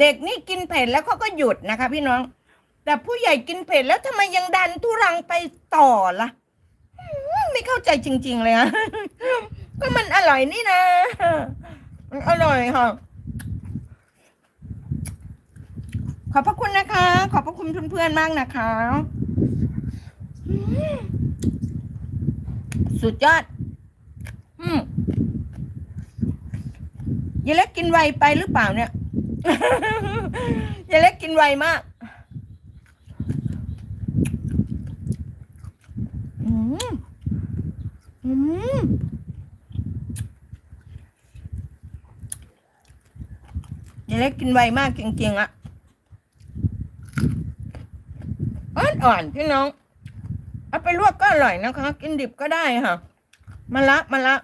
เด็กนี่กินเผ็ดแล้วเขาก็หยุดนะคะ พี่น้อง แต่ผู้ใหญ่กินเผ็ดแล้วทำไมยังดันทุรังไปต่อล่ะไม่เข้าใจจริง ๆ เลยอะก็มันอร่อยนี่นะมันอร่อยค่ะขอบพระคุณนะคะ ขอบพระคุณเพื่อนๆมากนะคะ สุดยอด อืมยายเล็กกินไวไปหรือเปล่าเนี่ย ยายเล็กกินไวมากอืมอืมยายเล็กกินไวมากจริงๆอะอ่อนๆพี่น้อง เอาไปลวกก็อร่อยนะคะ กินดิบก็ได้ค่ะมะละมะละ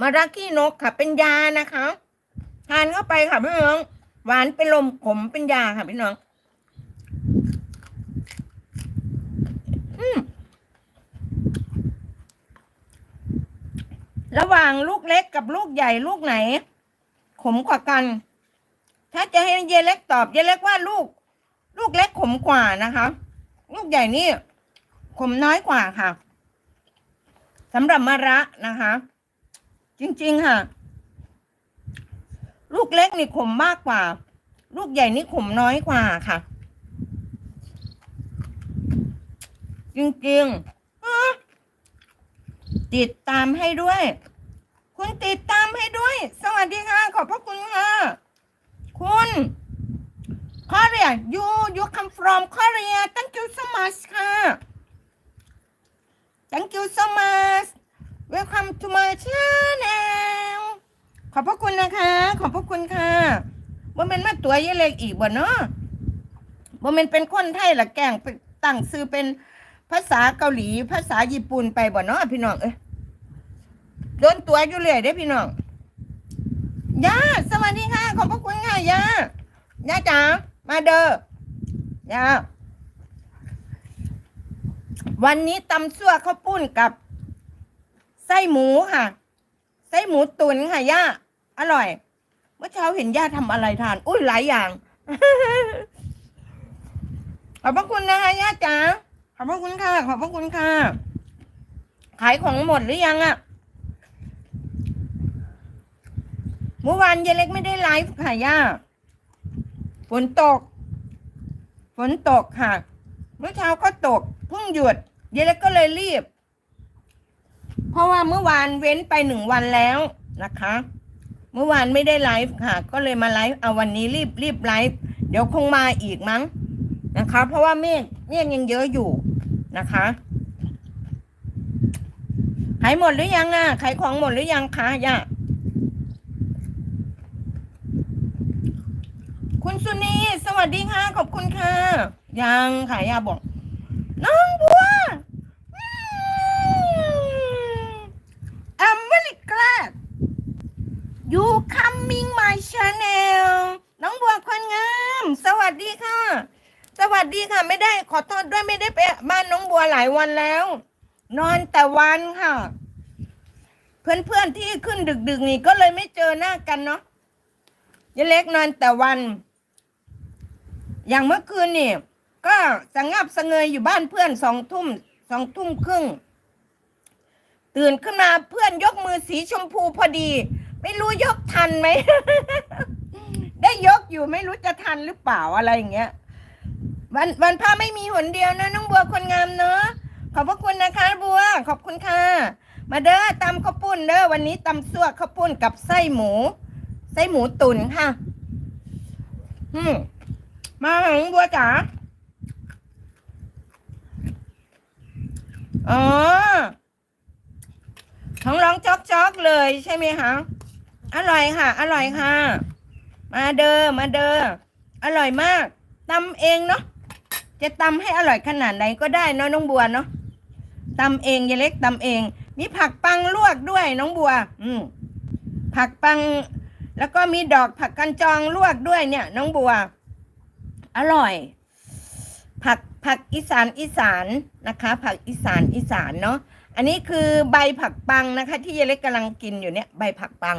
มะระขี้นกค่ะ เป็นยานะคะ ทานเข้าไปค่ะพี่น้อง หวานเป็นลมขมเป็นยาค่ะพี่น้อง อืมระหว่างลูกเล็กกับลูกใหญ่ลูกไหน ขมกว่ากัน ถ้าจะให้เยเล็กตอบเยเล็กว่าลูก ลูกเล็กขมกว่านะคะ ลูกใหญ่นี่ ขมน้อยกว่าค่ะสำหรับมะระนะคะ จริง ๆ ค่ะ ลูกเล็กนี่ขมมากกว่า ลูกใหญ่นี่ขมน้อยกว่าค่ะ จริงๆติดตามให้ด้วย คุณติดตามให้ด้วย สวัสดีค่ะ ขอบพระคุณค่ะ คุณ Korea you you come from Korea thank you so much ค่ะ thank you so much welcome to my channel ขอบพระคุณนะคะ ขอบพระคุณค่ะบ่เป็นมาตัวยี่เล็กอีกบ่เนาะบ่เป็นเป็นคนไทยละแกงตั้งซื้อเป็นภาษาเกาหลี ภาษาญี่ปุ่นไปบ่เนาะพี่น้องเอ้ยโดนตัวอยู่เรื่อยเด้พี่น้องย่าสวัสดีค่ะ ขอบพระคุณค่ะย่าย่าจ๋ามาเด้อย่าวันนี้ตำซั่วข้าวปุ้นกับไส้หมูค่ะ ไส้หมูตุ๋นค่ะย่าอร่อย เมื่อเช้าเห็นย่าทำอะไรทาน อุ้ยหลายอย่าง ขอบพระคุณนะคะย่าจ๋าขอบพระคุณค่ะ ขอบพระคุณค่ะ ขายของหมดหรือยังอะเมื่อวานยายเล็กไม่ได้ไลฟ์ค่ะย่าฝนตก ฝนตกค่ะ เมื่อเช้าก็ตกเพิ่งหยุดยายเล็กก็เลยรีบ เพราะว่าเมื่อวานเว้นไปหนึ่งวันแล้วนะคะ เมื่อวานไม่ได้ไลฟ์ค่ะ ก็เลยมาไลฟ์เอาวันนี้รีบรีบไลฟ์เดี๋ยวคงมาอีกมั้งนะคะ เพราะว่าเมฆเมฆยังเยอะอยู่นะคะขายหมดหรือยังอะขายของหมดหรือยังคะย่าคุณสุนีสวัสดีค่ะ ขอบคุณค่ะ ยังค่ะย่าบอกน้องบัว I'm very glad you coming my channel น้องบัวคนงาม สวัสดีค่ะ สวัสดีค่ะ ไม่ได้ขอโทษด้วยไม่ได้ไปบ้านน้องบัวหลายวันแล้ว นอนแต่วันค่ะ เพื่อนๆที่ขึ้นดึกๆนี่ก็เลยไม่เจอหน้ากันเนาะยายเล็กนอนแต่วัน อย่างเมื่อคืนนี่ก็สงับสงเงยอยู่บ้านเพื่อนสองทุ่มสองทุ่มครึ่ง ตื่นขึ้นมาเพื่อนยกมือสีชมพูพอดี ไม่รู้ยกทันไหม ได้ยกอยู่ไม่รู้จะทันหรือเปล่าอะไรอย่างเงี้ย วันวันพระไม่มีหนเดียวนะน้องบัวคนงามเนอะขอบพระคุณนะคะบัว ขอบคุณค่ะ มาเด้อตำข้าวปุ้นเด้อวันนี้ตำซั่วข้าวปุ้นกับไส้หมู ไส้หมูตุ๋นค่ะ อืมมาหงบัวจ๋าอ๋อท้องร้องจอกจอกๆเลยใช่ไหมคะ อร่อยค่ะ อร่อยค่ะ มาเด้อมาเด้ออร่อยมากตำเองเนาะจะตำให้อร่อยขนาดไหนก็ได้เนาะน้องบัวเนาะตำเองยายเล็กตำเอง มีผักปังลวกด้วยน้องบัว อืมผักปัง แล้วก็มีดอกผักกันจองลวกด้วยเนี่ย น้องบัว อร่อย ผักผักอีสานอีสานนะคะ ผักอีสานอีสานเนาะอันนี้คือใบผักปังนะคะ ที่ยายเล็กกำลังกินอยู่เนี่ย ใบผักปัง